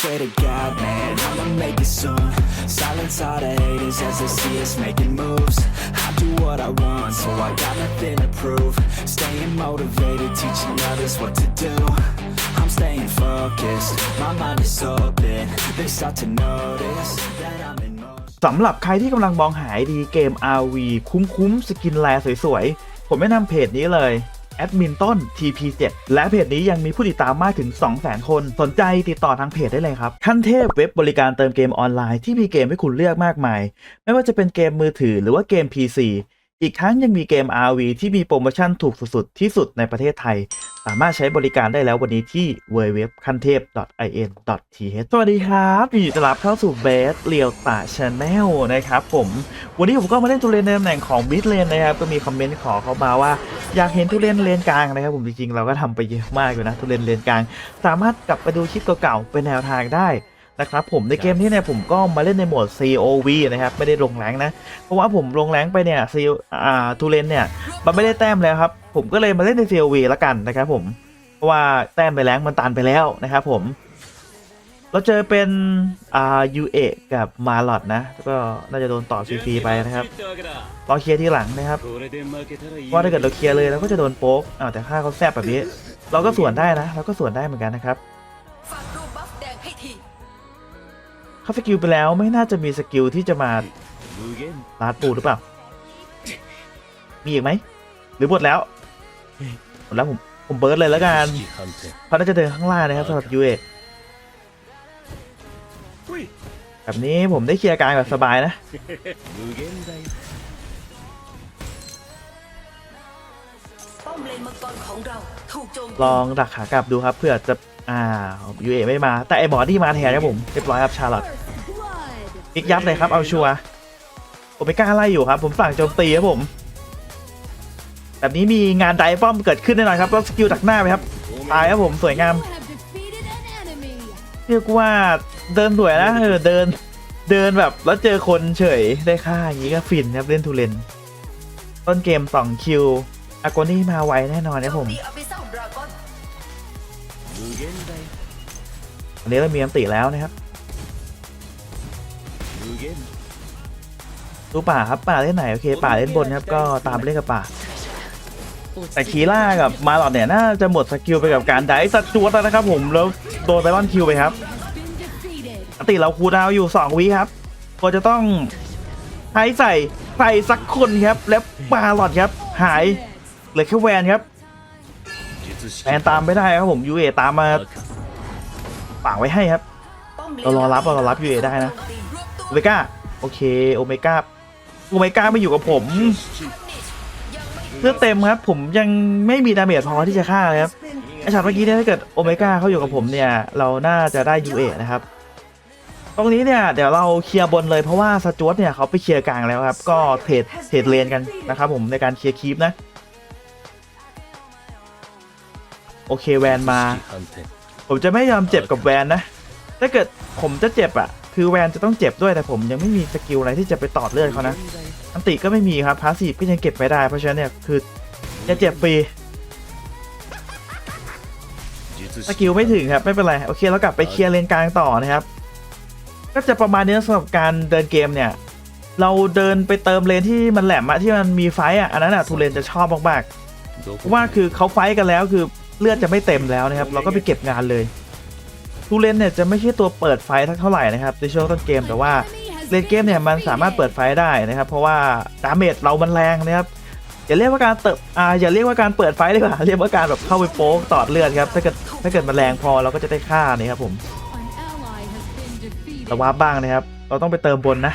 afraid of God, man, I'ma make it soon Silence all the haters as they see us making moves I do what I want, so I got nothing to prove Staying motivated, teaching others what to do I'm staying focused, my mind is open They start to notice that I'm in motion สำหรับใครที่กำลังมองหาดีเกม RV คุ้มๆ สกินแลสวยๆ ผมแนะนำเพจนี้เลย แอดมินต้น TP7 และเพจนี้ยังมีผู้ติดตามมากถึง 200,000 คน สนใจติดต่อทางเพจได้เลยครับ ขั้นเทพเว็บบริการเติมเกมออนไลน์ที่มีเกมให้คุณเลือกมากมาย ไม่ว่าจะเป็นเกมมือถือหรือว่าเกม PC อีกทั้งยังมีเกม RV ที่มีโปรโมชั่นถูกสุดๆ ที่สุดในประเทศไทย สามารถใช้บริการได้แล้ววันนี้ที่ www คันเทพ .in.th สวัสดีครับยินดีต้อนรับเข้าสู่เบสเรียวตาชาแนลนะครับผม วันนี้ผมก็มาเล่นทุเรนในตำแหน่งของมิดเลนนะครับ ก็มีคอมเมนต์ขอเข้ามาว่า อยากเห็นทุเรียนเลนกลางนะครับผมจริงๆเราก็ทำไปเยอะมากอยู่นะทุเรียนเลนกลาง สามารถกลับไปดูคลิปเก่าๆเป็นแนวทางได้นะครับผมในเกมนี้เนี่ยผมก็มาเล่นในโหมด COV นะครับไม่ได้ลงแรงนะ เพราะว่าผมลงแรงไปเนี่ยซีอ่าทูเลนเนี่ยมันไม่ได้แต้มแล้วครับ ผมก็เลยมาเล่นใน COV ละกันนะครับผมเพราะว่าแต้มไปแรงมันตันไปแล้วนะครับผม เราเจอเป็นอ่า UA กับมาลอดนะ ก็น่าจะโดนต่อฟรีไปนะครับรอเคลียร์ที่หลังนะครับว่าถ้าเกิดเราเคลียร์เลยเราก็จะโดนโป๊กอ้าวแต่ค่าเขาแซบแบบนี้ เราก็สวนได้นะ เราก็สวนได้เหมือนกันนะครับเขาสกิลไปแล้วไม่น่าจะมีสกิลที่จะมาลาดปูหรือเปล่า มีอีกไหม หรือหมดแล้วหมดแล้วผมผมเบิร์ดเลยแล้วกันเขาน่าจะเดินข้างล่างนะครับสำหรับยูเอ แบบนี้ผมได้เคลียร์กลางแบบสบายนะ ป้อมเลนมังกรของเราถูกโจมตีลองดักขากลับดูครับเผื่อจะอ่ายูเอไม่มา แต่ไอบอดี้มาแทนครับผมเรียบร้อยครับชาร์ลอตปิกยับเลยครับ เอาชัวร์ผมไม่กล้าไล่อยู่ครับ ผมสั่งโจมตีครับผม แบบนี้มีงานไดป้อมเกิดขึ้นแน่นอนครับแล้วสกิลดักหน้าไปครับ ตายครับผมสวยงามเรียกว่า เดินสวยนะเออเดิน เดินแบบแล้วเจอคนเฉยได้ค่าอย่างนี้ก็ฟินครับเล่นทูเลนต้นเกม2คิวอากนี่มาไวแน่นอนนะผมอันนี้เรามีอันติแล้วนะครับดูป่าครับป่าเล่นไหนโอเค ป่าเล่นบนครับก็ตามไปเล่นกับป่า แต่คีล่ากับมาหลอดเนี่ยน่าจะหมดสกิลไปกับการไดสัตว์จวดแล้วนะครับผมแล้วโดนไดมอนคิวไปครับ อันติเราคูดาวอยู่ 2 วิครับก็จะต้องใช้ใส่ใส่สักคนครับ แล้วมาหลอดครับ หายเหลือแค่แวนครับแวนตามไม่ได้ครับผมยูเอตามมาฝังไว้ให้ครับเรารอรับเรารอรับ UA ได้นะโอเมก้าโอเคโอเมก้าโอเมก้าไม่อยู่กับผมยังไม่เลือเต็มครับ ผมยังไม่มีดาเมจพอที่จะฆ่าเลยครับไอช็อตเมื่อกี้เนี่ยถ้าเกิดโอเมก้าเขาอยู่กับผมเนี่ย เราน่าจะได้ UA นะครับ ตรงนี้เนี่ยเดี๋ยวเราเคลียร์บนเลยเพราะว่าสจวตเนี่ยเขาไปเคลียร์กลางแล้วครับ ก็เทรดเทรดเลนกันนะครับผมในการเคลียร์คีปนะ โอเคแวนมา ผมจะไม่ยอมเจ็บกับแวนนะ ถ้าเกิดผมจะเจ็บอะคือแวนจะต้องเจ็บด้วยแต่ผมยังไม่มีสกิลอะไรที่จะไปตอดเลือดเขานะ อันติก็ไม่มีครับพาสซีฟก็ยังเก็บไม่ได้เพราะฉะนั้นเนี่ยคือจะเจ็บฟรีสกิลไม่ถึงครับไม่เป็นไรโอเคเรากลับไปเคลียร์เลนกลางต่อนะครับ ก็จะประมาณนี้สำหรับการเดินเกมเนี่ย เราเดินไปเติมเลนที่มันแหลมอะที่มันมีไฟต์อะอันนั้นอะทูเลนจะชอบมากๆเพราะว่าคือเขาไฟท์กันแล้วคือเลือดจะไม่เต็มแล้วนะครับ เราก็ไปเก็บงานเลยทูเลนเนี่ยจะไม่ใช่ตัวเปิดไฟท์สักเท่าไหร่นะครับในช่วงต้นเกมแต่ว่าเลนเกมเนี่ยมันสามารถเปิดไฟท์ได้นะครับ เพราะว่าดาเมจเรามันแรงนะครับอย่าเรียกว่าการเติบอ่าอย่าเรียกว่าการเปิดไฟท์ดีกว่าเรียกว่าการแบบเข้าไปโป๊กตอดเลือดครับถ้าเกิดถ้าเกิดมันแรงพอเราก็จะได้ฆ่านี่ครับผม แต่ว่าบ้างนะครับ เราต้องไปเติมบนนะ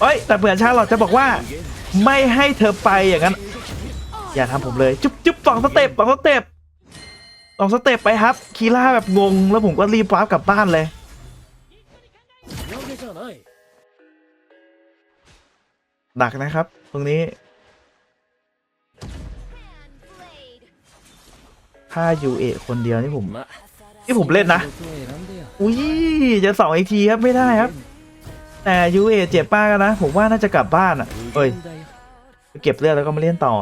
เอ้ยแต่เผื่อชาเราจะบอกว่า ไม่ให้เธอไปอย่างนั้น อย่าทำผมเลยจุ๊บจุ๊บสองสเต็ปสองสเต็ปสองสเต็ปไปครับ คีล่าแบบงง แล้วผมก็รีบวาร์ปกลับบ้านเลยดักนะครับ ตรงนี้ถ้ายูเอคนเดียวนี่ผม นี่ผมเล่นนะ อุ้ยจะสองอีกทีครับไม่ได้ครับ แต่ยูเอเจ็บป้ากันนะ ผมว่าน่าจะกลับบ้านอะเอ้ยเก็บเลือดแล้วก็มาเล่นต่อ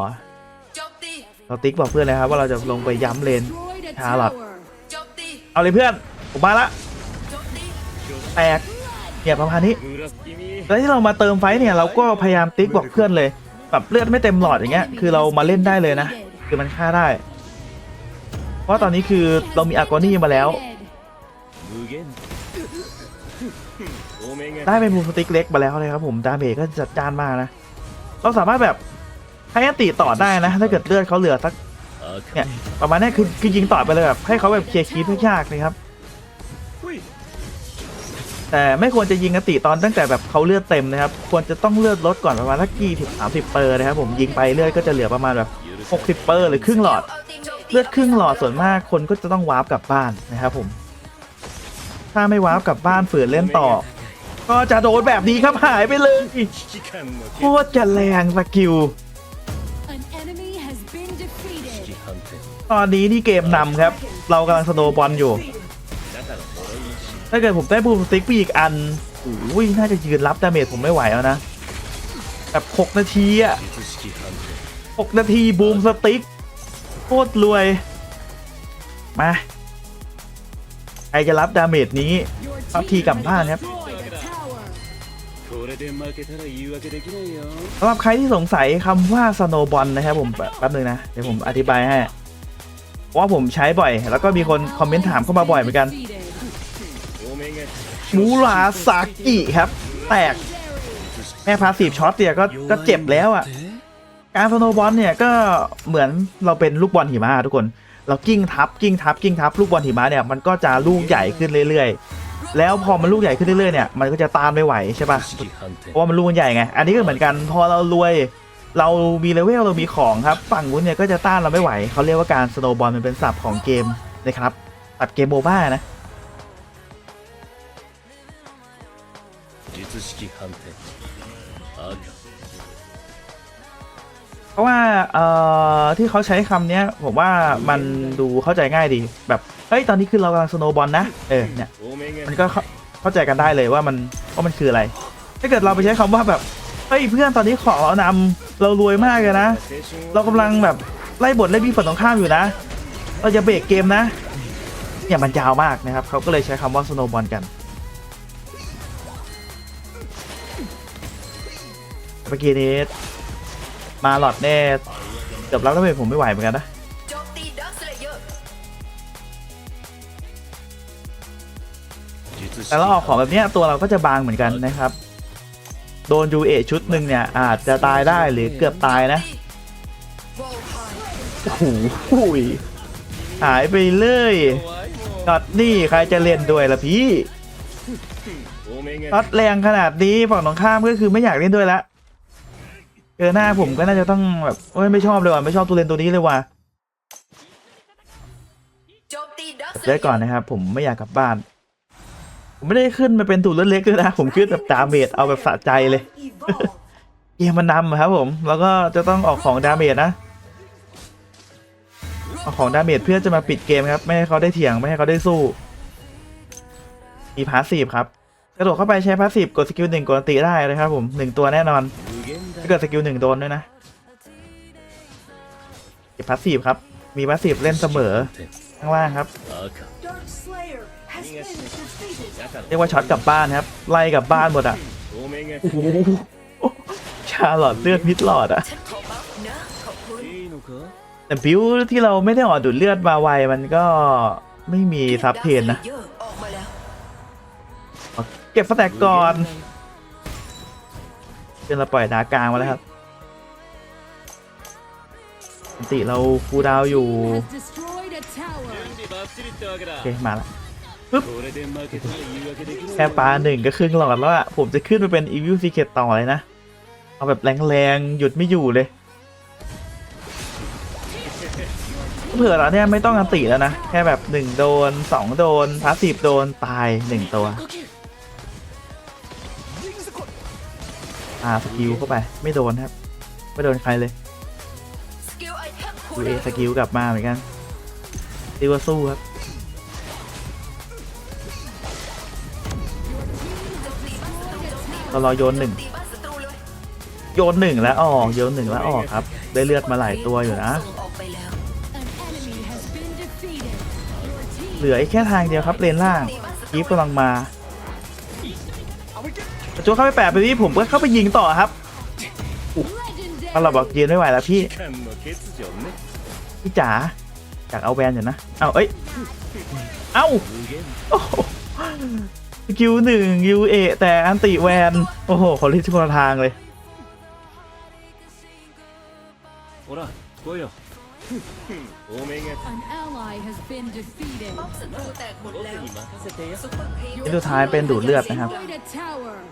เราติ๊กบอกเพื่อนเลยครับว่าเราจะลงไปย้ำเลนชาร์ลอตโจมตีเอาเลยเพื่อนผมมาละแตกเนี่ยประมาณนี้แล้วที่เรามาเติมไฟเนี่ยเราก็พยายามติ๊กบอกเพื่อนเลยแบบเลือดไม่เต็มหลอดอย่างเงี้ยคือเรามาเล่นได้เลยนะ คือมันฆ่าได้ เพราะตอนนี้คือเรามีอากอนี่มาแล้ว ได้เป็นมูสติกเล็กมาแล้วเลยครับผมดาเมจก็จัดจานมากนะ เราสามารถแบบให้อติต่อได้นะ ถ้าเกิดเลือดเขาเหลือสักเนี่ยประมาณนี้คือคือยิงต่อไปเลยแบบให้เขาแบบเคลียร์คีปให้ยากนะครับ แต่ไม่ควรจะยิงอติตอนตั้งแต่แบบเขาเลือดเต็มนะครับ ควรจะต้องเลือดลดก่อนประมาณสักกี่ถึงสามสิบเปอร์นะครับผมยิงไปเลือดก็จะเหลือประมาณแบบหกสิบเปอร์หรือครึ่งหลอด เลือดครึ่งหลอดส่วนมากคนก็จะต้องวาร์ปกลับบ้านนะครับผม ถ้าไม่วาร์ปกลับบ้านฝืนเล่นต่อ ก็จะโดนแบบนี้ครับหายไปเลยโคตรจะแรงสกิล An enemy has been defeated. ตอนนี้นี่เกมนำครับ เรากำลังสโนว์บอลอยู่ ถ้าเกิดผมได้บูมสติ๊กไปอีกอันโอ้ยน่าจะยืนรับดาเมจผมไม่ไหวแล้วนะ แบบ 6 นาทีอะ6นาทีบูมสติ๊กโคตรรวย มา ใครจะรับดาเมจนี้ทับทีกลับบ้านครับสำหรับใครที่สงสัยคำว่าสโนบอลนะครับผมแป๊บนึงนะ เดี๋ยวผมอธิบายให้ว่าผมใช้บ่อย แล้วก็มีคนคอมเมนต์ถามเข้ามาบ่อยเหมือนกันมูราซากิครับ แตก แม่พาสีบช็อตเตียก็ก็เจ็บแล้วอะ การสโนว์บอลเนี่ยก็เหมือนเราเป็นลูกบอลหิมะทุกคน เรากิ้งทับกิ้งทับกิ้งทับลูกบอลหิมะเนี่ยมันก็จะลูกใหญ่ขึ้นเรื่อยๆ แล้วพอมันลูกใหญ่ขึ้นเรื่อยๆเนี่ยมันก็จะต้านไม่ไหวใช่ปะ 式反 เพราะว่ามันลูกมันใหญ่ไง อันนี้ก็เหมือนกัน พอเรารวย เรามีเลเวลเรามีของครับ ฝั่งนู้นเนี่ยก็จะต้านเราไม่ไหว เขาเรียกว่าการสโนว์บอลมันเป็นศัพท์ของเกมนะครับตัดเกมโมบ้านะ 术式反転赤 เพราะว่าเอ่อที่เขาใช้คำเนี้ยผมว่ามันดูเข้าใจง่ายดีแบบเฮ้ยตอนนี้คือเรากำลังสโนบอลนะเออเนี่ยมันก็เข้าใจกันได้เลยว่ามันว่ามันคืออะไร ถ้าเกิดเราไปใช้คำว่าแบบเฮ้ยเพื่อนตอนนี้ของเรานำเรารวยมากเลยนะ เรากำลังแบบไล่บทไล่บีฝันตรงข้ามอยู่นะ เราจะเบรกเกมนะ เนี่ยมันยาวมากนะครับ เขาก็เลยใช้คำว่าสโนบอลกันเมื่อกี้นี้ มาหลอดแน่เกือบรับแล้วเมจผมไม่ไหวเหมือนกันนะแต่เราออกของแบบนี้ตัวเราก็จะบางเหมือนกันนะครับ โดนยูเอชุดหนึ่งเนี่ย อาจจะตายได้หรือเกือบตายนะโอ้โหหายไปเลยน็อตนี่ใครจะเล่นด้วยล่ะพี่น็อตแรงขนาดนี้ฝั่งตรงข้ามก็คือไม่อยากเล่นด้วยละ เจอหน้าผมก็น่าจะต้องแบบโอ้ยไม่ชอบเลยว่ะไม่ชอบตัวเลนตัวนี้เลยว่ะโจมตีดักสเลเดี๋ยวก่อนนะครับผมไม่อยากกลับบ้าน ผมไม่ได้ขึ้นมาเป็นตัวเล็กๆด้วยนะผมขึ้นแบบดาเมจเอาแบบสะใจเลยเกมมันนำครับผม แล้วก็จะต้องออกของดาเมจนะเอาของดาเมจเพื่อจะมาปิดเกมครับ ไม่ให้เขาได้เถียงไม่ให้เขาได้สู้มีพาสซีฟครับ กระโดดเข้าไปใช้พาสซีฟกดสกิลหนึ่งกดติได้เลยครับผมหนึ่งตัวแน่นอน ถ้าเกิดสกิลหนึ่งโดนด้วยนะเก็บพัสซีฟครับ มีพัสซีฟเล่นเสมอข้างล่างครับ เรียกว่าช็อตกลับบ้านครับ ไล่กลับบ้านหมดอะโอ้โหชาหลอดเลือดมิดหลอดอะแต่บิวที่เราไม่ได้ออดดูดเลือดมาไวมันก็ไม่มีซับเทนนะ เก็บสแต็ก่อน ขึ้นเราปล่อยดากลางมาแล้วครับสติเราฟูดาวอยู่โอเคมาละปึ๊บแค่ปลาหนึ่งก็ครึ่งหลอดแล้วอะผมจะขึ้นไปเป็นอีวิวซีเกตต่อเลยนะ เอาแบบแรงๆ หยุดไม่อยู่เลย เผื่อเราเนี่ยไม่ต้องอันติแล้วนะ แค่แบบหนึ่งโดนสองโดนพาสีบโดนตายหนึ่งตัว อ่าสกิลเข้าไปไม่โดนครับ ไม่โดนใครเลยดูเอสกิลกลับมาเหมือนกันตีว่าสู้ครับเรารอโยนหนึ่งโยนหนึ่งแล้วออกโยนหนึ่งแล้วออกครับ ได้เลือดมาหลายตัวอยู่นะเหลืออีกแค่ทางเดียวครับเลนล่างกีฟกำลังมา โจเข้าไปแปะไปที่ผมก็เข้าไปยิงต่อครับมันเราบอกยืนไม่ไหวแล้วพี่พี่จ๋าอยากเอาแวนอยู่นะ เอาเอ้ย เอาโอ้คิวหนึ่งยูเอแต่อันติแวน โอ้โหขอริสคนทางเลยนี่สุดท้ายเป็นดูดเลือดนะครับ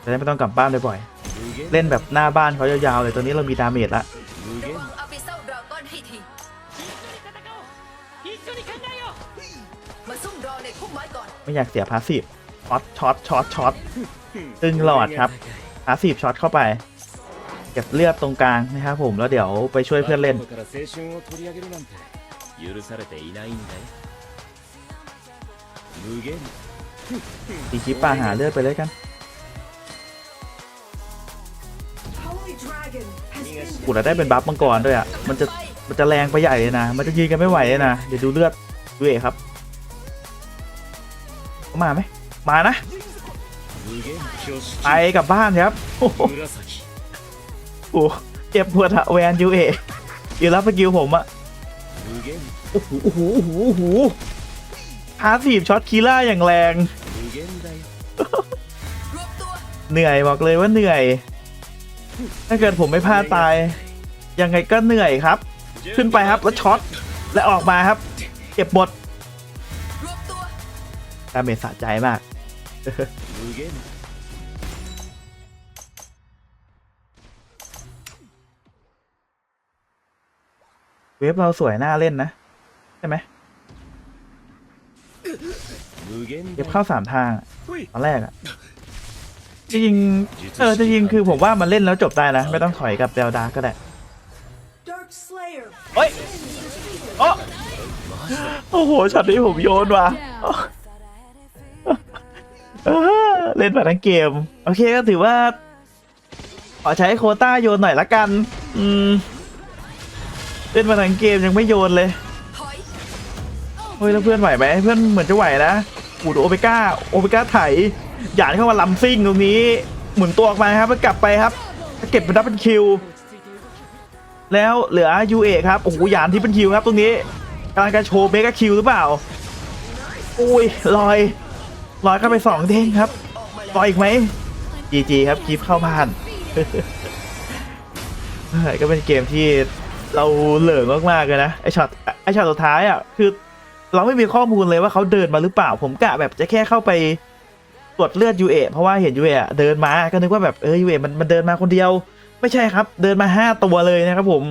จะได้ไม่ต้องกลับบ้านบ่อยๆเล่นแบบหน้าบ้านเขายาวๆเลยตอนนี้เรามีดาเมจละไม่อยากเสียพาสีฟช็อตช็อตช็อตช็อตตึงหลอดครับพาสีฟช็อตเข้าไปเก็บเลือดตรงกลางนะครับผมแล้วเดี๋ยวไปช่วยเพื่อนเล่นตีคิปปาหาเลือดไปเลยกัน กูน่ะได้เป็นบัฟมังกรด้วยอะ มันจะมันจะแรงไปใหญ่เลยนะ มันจะยืนกันไม่ไหวเลยนะ เดี๋ยวดูเลือดดูเอครับมาไหมมานะ ไปกับบ้านครับ โอ้โหเจ็บปวดอะแวนยูเออยู่รับไปกิวผมอะโอ้โหโอ้โหโอ้โหโอ้โหพาสีบช็อตคีล่าอย่างแรง เหนื่อยบอกเลยว่าเหนื่อย ถ้าเกิดผมไม่พลาดตาย ยังไงก็เหนื่อยครับ ขึ้นไปครับแล้วช็อตและออกมาครับ เก็บบทดาเมจสะใจมากเว็บเราสวยหน้าเล่นนะ ใช่ไหมเก็บเข้าสามทางตอนแรกอะ จริงๆเออจริงๆคือผมว่ามันเล่นแล้วจบได้นะไม่ต้องถอยกับเดลดาก็ได้เฮ้ยโอ้โอ้โหช็อตนี้ผมโยนว่ะ Down. เออเล่นมาทั้งเกม โอเคก็ถือว่า ขอใช้โควต้าโยนหน่อยละกัน อืม เล่นมาทั้งเกมยังไม่โยนเลยถอยเฮ้ยแล้วเพื่อนไหวไหมเพื่อนเหมือนจะไหวนะอูดโอเปก้าโอเปก้าไถ หยานเข้ามาลำซิ่งตรงนี้ หมุนตัวออกมาครับแล้วกลับไปครับ เก็บเป็นดับเป็นคิว แล้วเหลือยูเอครับ โอ้โหหยานที่เป็นคิวครับ ตรงนี้กำลังจะโชว์เมกาคิวหรือเปล่า อุ้ยลอยลอยเข้าไปสองเด้งครับลอยอีกไหมจีจีครับคลิปเข้าบ้านก็เป็นเกมที่เราเหลิงมากๆเลยนะไอช็อตไอช็อตสุดท้ายอะคือ เราไม่มีข้อมูลเลยว่าเขาเดินมาหรือเปล่า ผมกะแบบจะแค่เข้าไป ตรวจเลือดยูเอเพราะว่าเห็นยูเอะเดินมาก็นึกว่าแบบเออยูเอมันมันเดินมาคนเดียว ไม่ใช่ครับ เดินมาห้าตัวเลยนะครับผม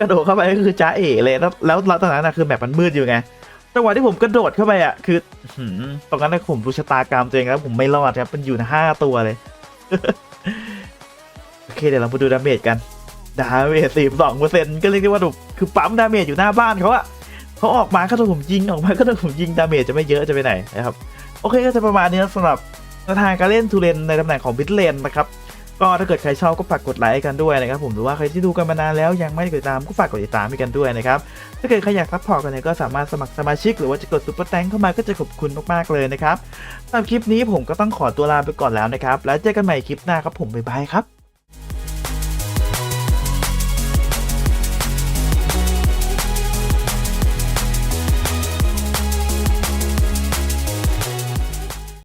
กระโดดเข้าไปก็คือจ้าเอ๋เลยแล้วแล้วตอนนั้นนะคือแบบมันมืดอยู่ไงจังหวะที่ผมกระโดดเข้าไปอะคือตรงนั้นนะผมรู้ชะตากรรมตัวเองแล้วผมไม่รอดครับมันอยู่ในห้าตัวเลยโอเคเดี๋ยวเรามาดูดาเมจกันดาเมจสี่สองเปอร์เซ็นต์ก็เรียกได้ว่าแบบคือปั๊มดาเมจอยู่หน้าบ้านเขาอะเขาออกมาก็โดนผมยิงออกมาก็โดนผมยิงดาเมจจะไม่เยอะจะไปไหนนะครับ โอเคก็จะประมาณนี้สำหรับ ทางการเล่นทูเลนในตำแหน่งของบิทเลนนะครับก็ถ้าเกิดใครชอบก็ฝากกดไลค์กันด้วยนะครับผมหรือว่าใครที่ดูกันมานานแล้วยังไม่ได้กดติดตามก็ฝากกดติดตามให้กันด้วยนะครับถ้าเกิดใครอยากซัพพอร์ตกันเนี่ยก็สามารถสมัครสมาชิก หรือว่าจะกดซุปเปอร์แตงเข้ามาก็จะขอบคุณมากๆเลยนะครับสำหรับคลิปนี้ผมก็ต้องขอตัวลาไปก่อนแล้วนะครับแล้วเจอกันใหม่คลิปหน้าครับผมบ๊ายบายครับ